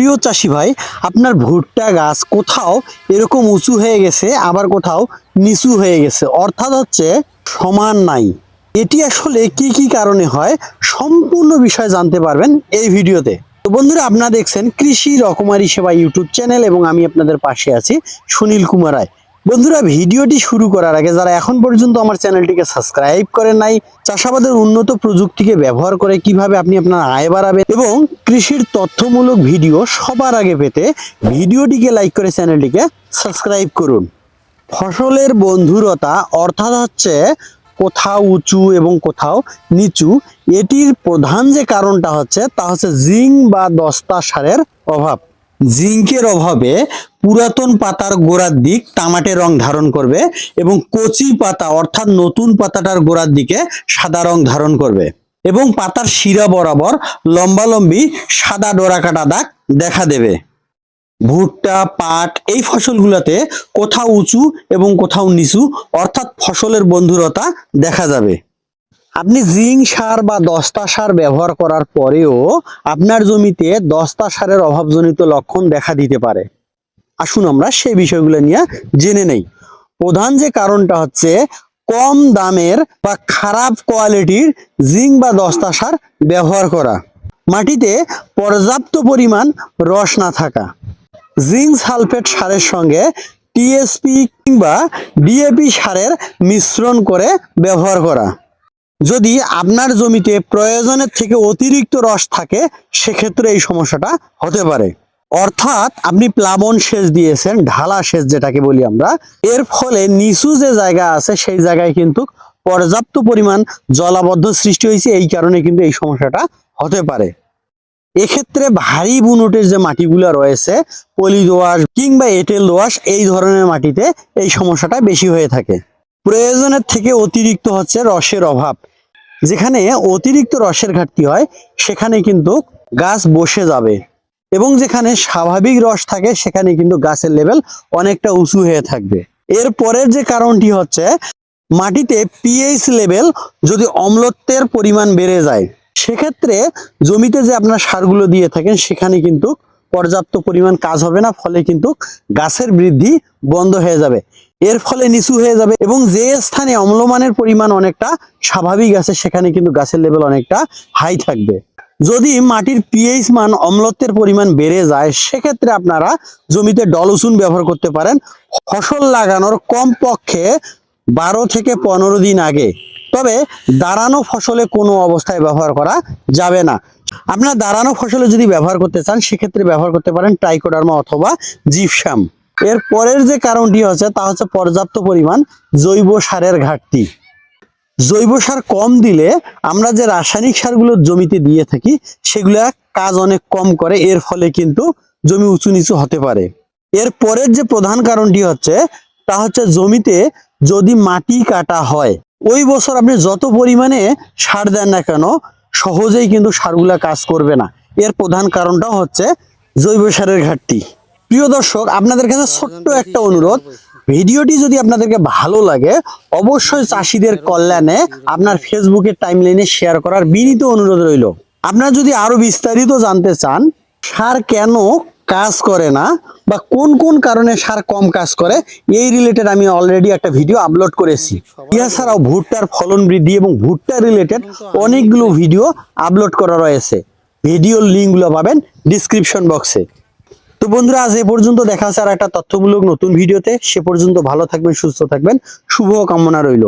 প্রিয় চাষি ভাই, আপনার ভুট্টা গাছ কোথাও এরকম উঁচু হয়ে গেছে, আবার কোথাও নিচু হয়ে গেছে। অর্থাৎ হচ্ছে সমান নাই। এটি আসলে কি কি কারণে হয়, সম্পূর্ণ বিষয় জানতে পারবেন এই ভিডিওতে। তো বন্ধুরা, আপনারা দেখছেন কৃষি রকমারি সেবা ইউটিউব চ্যানেল এবং আমি আপনাদের পাশে আছি সুনীল কুমার রায়। বন্ধুরা ভিডিওটি শুরু করার আগে যারা এখন পর্যন্ত আমার চ্যানেলটিকে সাবস্ক্রাইব করেন নাই, চাষাবাদের উন্নত প্রযুক্তিকে ব্যবহার করে কীভাবে আপনি আপনার আয় বাড়াবেন এবং কৃষির তথ্যমূলক ভিডিও সবার আগে পেতে ভিডিওটিকে লাইক করে চ্যানেলটিকে সাবস্ক্রাইব করুন। ফসলের বন্ধুরতা অর্থাৎ হচ্ছে কোথাও উঁচু এবং কোথাও নিচু, এটির প্রধান যে কারণটা হচ্ছে তা হচ্ছে জিঙ্ক বা দস্তা সারের অভাব। জিঙ্কের অভাবে পুরাতন পাতার গোড়ার দিক তামাটে রং ধারণ করবে এবং কচি পাতা অর্থাৎ নতুন পাতাটার গোড়ার দিকে সাদা রং ধারণ করবে এবং পাতার শিরা বরাবর লম্বালম্বি সাদা ডোরা কাটা দাগ দেখা দেবে। ভুট্টা, পাট এই ফসলগুলোতে কোথাও উঁচু এবং কোথাও নিচু অর্থাৎ ফসলের বন্ধুরতা দেখা যাবে। আপনি জিঙ্ক সার বা দস্তা সার ব্যবহার করার পরেও আপনার জমিতে দস্তা সারের অভাবজনিত লক্ষণ দেখা দিতে পারে। আসুন আমরা সেই বিষয়গুলো নিয়ে জেনে নেই। প্রধান যে কারণটা হচ্ছে কম দামের বা খারাপ কোয়ালিটির জিঙ্ক বা দস্তা সার ব্যবহার করা। মাটিতে পর্যাপ্ত পরিমাণ রস না থাকা। জিঙ্ক সালফেট সারের সঙ্গে টিএসপি কিংবা ডিএপি সারের মিশ্রণ করে ব্যবহার করা। যদি আপনার জমিতে প্রয়োজনের থেকে অতিরিক্ত রস থাকে, সেক্ষেত্রে এই সমস্যাটা হতে পারে। অর্থাৎ আপনি প্লাবন সেচ দিয়েছেন, ঢালা সেচ যেটাকে বলি আমরা। এর ফলে নিচু যে জায়গা আছে, সেই জায়গায় কিন্তু পর্যাপ্ত পরিমাণ জলাবদ্ধ সৃষ্টি হয়েছে। এই কারণে কিন্তু এই সমস্যাটা হতে পারে। এক্ষেত্রে ভারী বুনুটের যে মাটিগুলো রয়েছে, পলি দোআঁশ কিংবা এঁটেল দোআঁশ, এই ধরনের মাটিতে এই সমস্যাটা বেশি হয়ে থাকে। প্রয়োজনের থেকে অতিরিক্ত হচ্ছে রসের অভাব। যেখানে অতিরিক্ত রসের ঘাটতি হয়, সেখানে কিন্তু গাছ বসে যাবে। এবং যেখানে স্বাভাবিক রস থাকে, সেখানে কিন্তু গাছের লেভেল অনেকটা উঁচু হয়ে থাকবে। এর পরের যে কারণটি হচ্ছে, মাটিতে পিএইচ লেভেল যদি অম্লত্বের পরিমাণ বেড়ে যায়, সেক্ষেত্রে জমিতে যে আপনার সারগুলো দিয়ে থাকেন, সেখানে কিন্তু পর্যাপ্ত পরিমাণ কাজ হবে না, ফলে কিন্তু গাছের বৃদ্ধি বন্ধ হয়ে যাবে। এর ফলে নিচু হয়ে যাবে এবং যে স্থানে অম্লমানের পরিমাণ অনেকটা স্বাভাবিক আছে, সেখানে কিন্তু গাছের লেভেল অনেকটা হাই থাকবে। যদি মাটির পিএইচ মান অম্লত্বের পরিমাণ বেড়ে যায়, সেক্ষেত্রে আপনারা জমিতে ডলসুন ব্যবহার করতে পারেন। ফসল লাগানোর কম পক্ষে বারো থেকে পনেরো দিন আগে। তবে দাঁড়ানো ফসলে কোনো অবস্থায় ব্যবহার করা যাবে না। আপনার দাঁড়ানো ফসলে যদি ব্যবহার করতে চান, সেক্ষেত্রে ব্যবহার করতে পারেন ট্রাইকোডার্মা অথবা জিপসাম এর পরের যে কারণটি হচ্ছে, তা হচ্ছে পর্যাপ্ত পরিমাণ জৈব সারের ঘাটতি। জৈব সার কম দিলে আমরা যে রাসায়নিক সারগুলো জমিতে দিয়ে থাকি, সেগুলা কাজ অনেক কম করে, এর ফলে কিন্তু জমি উঁচু নিচু হতে পারে। এর পরের যে প্রধান কারণটি হচ্ছে, তা হচ্ছে জমিতে যদি মাটি কাটা হয়, ওই বছর আপনি যত পরিমাণে সার দেন না কেন, সহজেই কিন্তু সারগুলা কাজ করবে না। এর প্রধান কারণটা হচ্ছে জৈব সারের ঘাটতি। প্রিয় দর্শক আপনাদের কাছে ছোট্ট একটা অনুরোধ। ভিডিওটি যদি আপনাদেরকে ভালো লাগে অবশ্যই চাষিদের কল্যাণে আপনার ফেসবুকের টাইমলাইনে শেয়ার করার বিনীত অনুরোধ রইল। আপনারা যদি আরও বিস্তারিত জানতে চান সার কেন কাজ করে না বা কোন কোন কারণে সার কম কাজ করে এই রিলেটেড আমি অলরেডি একটা ভিডিও আপলোড করেছি। এছাড়াও ভুট্টার ফলন বৃদ্ধি এবং ভুট্টা রিলেটেড অনেকগুলো ভিডিও আপলোড করা রয়েছে। ভিডিওর লিঙ্কগুলো পাবেন ডিসক্রিপশন বক্সে তো বন্ধুরা, আজ এ পর্যন্ত দেখা হচ্ছে আর একটা তথ্যমূলক নতুন ভিডিওতে। সে পর্যন্ত ভালো থাকবেন, সুস্থ থাকবেন। শুভ কামনা রইল।